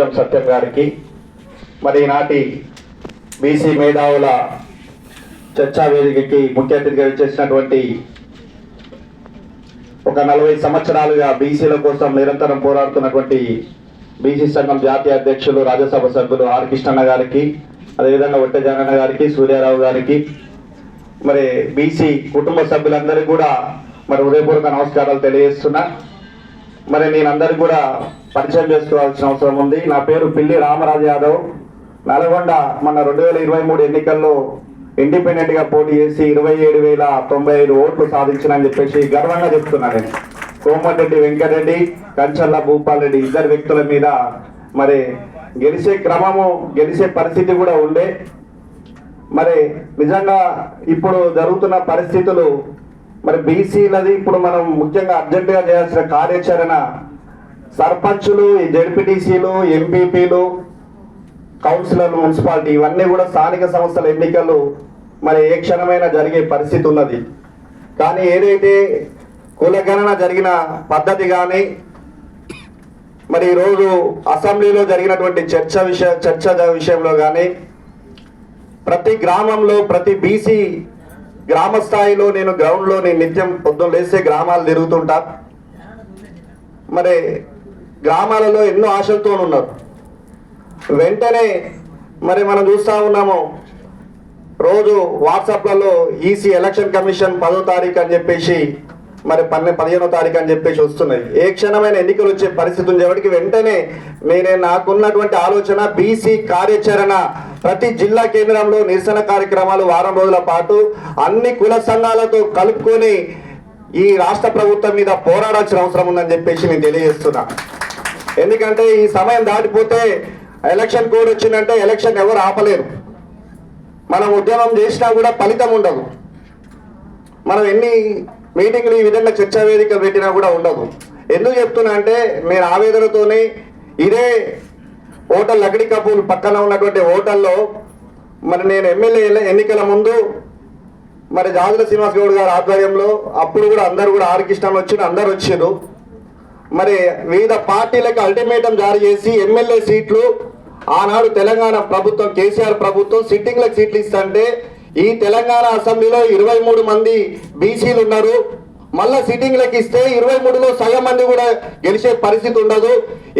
ముజ్జం సత్యం గారికి మరి ఈనాటి బీసీ మేధావుల చర్చా వేదికకి ముఖ్య అతిథిగా వచ్చేసినటువంటి ఒక నలభై సంవత్సరాలుగా బీసీల కోసం నిరంతరం పోరాడుతున్నటువంటి బీసీ సంఘం జాతీయ అధ్యక్షులు రాజ్యసభ సభ్యులు ఆర్ కృష్ణన్న గారికి అదేవిధంగా ఒట్టె జగన్న గారికి సూర్యారావు గారికి మరి బీసీ కుటుంబ సభ్యులందరికీ కూడా మరి హృదయపూర్వక నమస్కారాలు తెలియజేస్తున్నా. మరి నేను అందరికి కూడా పరిచయం చేసుకోవాల్సిన అవసరం ఉంది. నా పేరు పిల్లి రామరాజు యాదవ్. నల్గొండ మన రెండు వేల ఇరవై మూడు ఎన్నికల్లో ఇండిపెండెంట్గా పోటీ చేసి ఇరవై ఏడు వేల తొంభై ఐదు ఓట్లు సాధించిన చెప్పేసి గర్వంగా చెప్తున్నా నేను. కోమటిరెడ్డి వెంకటరెడ్డి కంచర్ల భూపాల్ రెడ్డి ఇద్దరు వ్యక్తుల మీద మరి గెలిచే క్రమము గెలిచే పరిస్థితి కూడా ఉండే. మరి నిజంగా ఇప్పుడు జరుగుతున్న పరిస్థితులు మరి బీసీలది ఇప్పుడు మనం ముఖ్యంగా అర్జెంటుగా చేయాల్సిన కార్యాచరణ సర్పంచులు ఈ జడ్పీటీసీలు ఎంపీపీలు కౌన్సిలర్లు మున్సిపాలిటీ ఇవన్నీ కూడా స్థానిక సంస్థల ఎన్నికలు మరి ఏ క్షణమైనా జరిగే పరిస్థితి ఉన్నది. కానీ ఏదైతే కులగణన జరిగిన పద్ధతి కానీ మరి ఈరోజు అసెంబ్లీలో జరిగినటువంటి చర్చ విషయ చర్చ విషయంలో కానీ ప్రతి గ్రామంలో ప్రతి బీసీ గ్రామ స్థాయిలో నేను గ్రౌండ్లో నేను నిత్యం పొద్దున్న లేస్తే గ్రామాలు తిరుగుతుంటా. మరి గ్రామాలలో ఎన్నో ఆశలతో ఉన్నారు. వెంటనే మరి మనం చూస్తూ ఉన్నాము రోజు వాట్సాప్లలో ఈసీ ఎలక్షన్ కమిషన్ పదో తారీఖు అని చెప్పేసి మరి పన్నె పదిహేనో తారీఖు అని చెప్పేసి వస్తున్నాయి. ఏ క్షణమైన ఎన్నికలు వచ్చే పరిస్థితి ఉంది కాబట్టి వెంటనే నేనే నాకున్నటువంటి ఆలోచన బీసీ కార్యాచరణ ప్రతి జిల్లా కేంద్రంలో నిరసన కార్యక్రమాలు వారం రోజుల పాటు అన్ని కుల సంఘాలతో కలుపుకొని ఈ రాష్ట్ర ప్రభుత్వం మీద పోరాడాల్సిన అవసరం ఉందని చెప్పేసి నేను తెలియజేస్తున్నా. ఎందుకంటే ఈ సమయం దాటిపోతే ఎలక్షన్ కోడ్ వచ్చిందంటే ఎలక్షన్ ఎవరు ఆపలేరు. మనం ఉద్యమం చేసినా కూడా ఫలితం ఉండదు. మనం ఎన్ని మీటింగ్లు ఈ విధంగా చర్చా వేదికలు పెట్టినా కూడా ఉండదు. ఎందుకు చెప్తున్నా అంటే నేను ఆవేదనతోనే ఇదే హోటల్ లగడి కపూర్ పక్కన ఉన్నటువంటి హోటల్లో మరి నేను ఎమ్మెల్యే ఎన్నికల ముందు మరి జాజుల శ్రీనివాస్ గౌడ్ గారి ఆధ్వర్యంలో అప్పుడు కూడా అందరు కూడా ఆర్ వచ్చిన అందరు వచ్చారు మరి వివిధ పార్టీలకు అల్టిమేటం జారీ చేసి ఎమ్మెల్యే సీట్లు ఆనాడు తెలంగాణ ప్రభుత్వం కేసీఆర్ ప్రభుత్వం సిట్టింగ్లకు సీట్లు ఇస్తుంటే ఈ తెలంగాణ అసెంబ్లీలో ఇరవై మూడు మంది బీసీలు ఉన్నారు. మళ్ళా సిట్టింగ్లకు ఇస్తే ఇరవై మూడులో సగం మంది కూడా గెలిచే పరిస్థితి ఉండదు.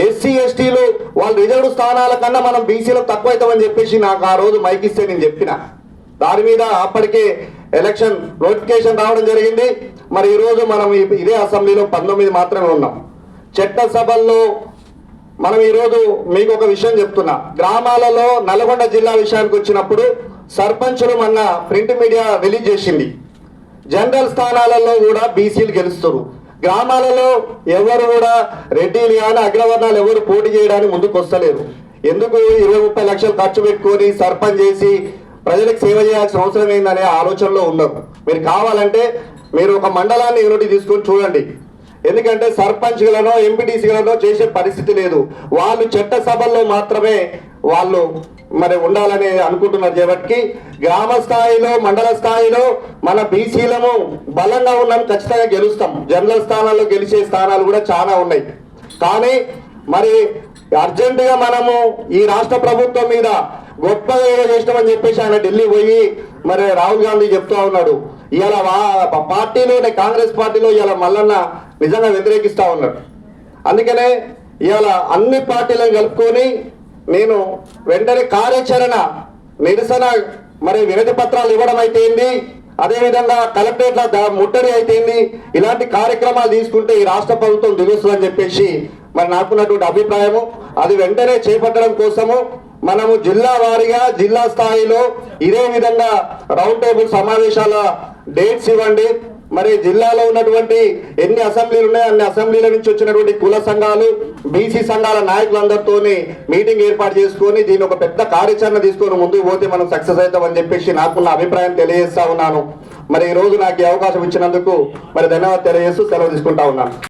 ఎస్సీ ఎస్టీలు వాళ్ళ రిజర్వ్ స్థానాల కన్నా మనం బీసీలో తక్కువ అవుతామని చెప్పేసి నాకు ఆ రోజు మైక్ ఇస్తే నేను చెప్పిన. దాని మీద అప్పటికే ఎలక్షన్ నోటిఫికేషన్ రావడం జరిగింది. మరి ఈరోజు మనం ఇదే అసెంబ్లీలో పంతొమ్మిది మాత్రమే ఉన్నాం. చట్టసభల్లో మనం ఈరోజు మీకు ఒక విషయం చెప్తున్నా. గ్రామాలలో నల్గొండ జిల్లా విషయానికి వచ్చినప్పుడు సర్పంచులు మొన్న ప్రింట్ మీడియా రిలీజ్ చేసింది. జనరల్ స్థానాలలో కూడా బీసీలు గెలుస్తారు. గ్రామాలలో ఎవరు కూడా రెడ్డిలు కానీ అగ్రవర్ణాలు ఎవరు పోటీ చేయడానికి ముందుకు వస్తలేరు. ఎందుకు ఇరవై ముప్పై లక్షలు ఖర్చు పెట్టుకొని సర్పంచ్ చేసి ప్రజలకు సేవ చేయాల్సిన అవసరం ఏందనే ఆలోచనలో ఉన్నారు మీరు కావాలంటే మీరు ఒక మండలాన్ని యూనిటీ తీసుకొని చూడండి. ఎందుకంటే సర్పంచ్లను ఎంపీటీసీలను చేసే పరిస్థితి లేదు. వాళ్ళు చట్టసభల్లో మాత్రమే వాళ్ళు మరి ఉండాలని అనుకుంటున్నారు కాబట్టి గ్రామ స్థాయిలో మండల స్థాయిలో మన బీసీలము బలంగా ఉన్నాం ఖచ్చితంగా గెలుస్తాం. జనరల్ స్థానాల్లో గెలిచే స్థానాలు కూడా చాలా ఉన్నాయి. కానీ మరి అర్జెంటుగా మనము ఈ రాష్ట్ర ప్రభుత్వం మీద గొప్పగా ఏదో చేసినామని చెప్పేసి ఆయన ఢిల్లీ పోయి మరి రాహుల్ గాంధీ చెప్తా ఉన్నాడు. ఇవాళ వా- పార్టీలో కాంగ్రెస్ పార్టీలో ఇలా మల్లన్న నిజంగా వ్యతిరేకిస్తా ఉన్నాడు. అందుకనే ఇవాళ అన్ని పార్టీలను కలుపుకొని నేను వెంటనే కార్యాచరణ నిరసన మరి వినతి పత్రాలు ఇవ్వడం అయితేంది అదేవిధంగా కలెక్టరేట్ల ముట్టడి అయితేంది ఇలాంటి కార్యక్రమాలు తీసుకుంటే ఈ రాష్ట్ర ప్రభుత్వం దిగుస్తుందని చెప్పేసి మరి నాకున్నటువంటి అభిప్రాయము. అది వెంటనే చేపట్టడం కోసము మనము జిల్లా వారీగా జిల్లా స్థాయిలో ఇదే విధంగా రౌండ్ టేబుల్ సమావేశాల డేట్స్ ఇవ్వండి. మరి జిల్లాలో ఉన్నటువంటి ఎన్ని అసెంబ్లీలు ఉన్నాయో అన్ని అసెంబ్లీల నుంచి వచ్చినటువంటి కుల సంఘాలు బీసీ సంఘాల నాయకులందరితోని మీటింగ్ ఏర్పాటు చేసుకొని దీని ఒక పెద్ద కార్యాచరణ తీసుకొని ముందుకు పోతే మనం సక్సెస్ అవుతామని చెప్పేసి నాకున్న అభిప్రాయం తెలియజేస్తా ఉన్నాను. మరి ఈ రోజు నాకు ఈ అవకాశం ఇచ్చినందుకు మరి ధన్యవాదాలు తెలియజేస్తూ సెలవు తీసుకుంటా ఉన్నాను.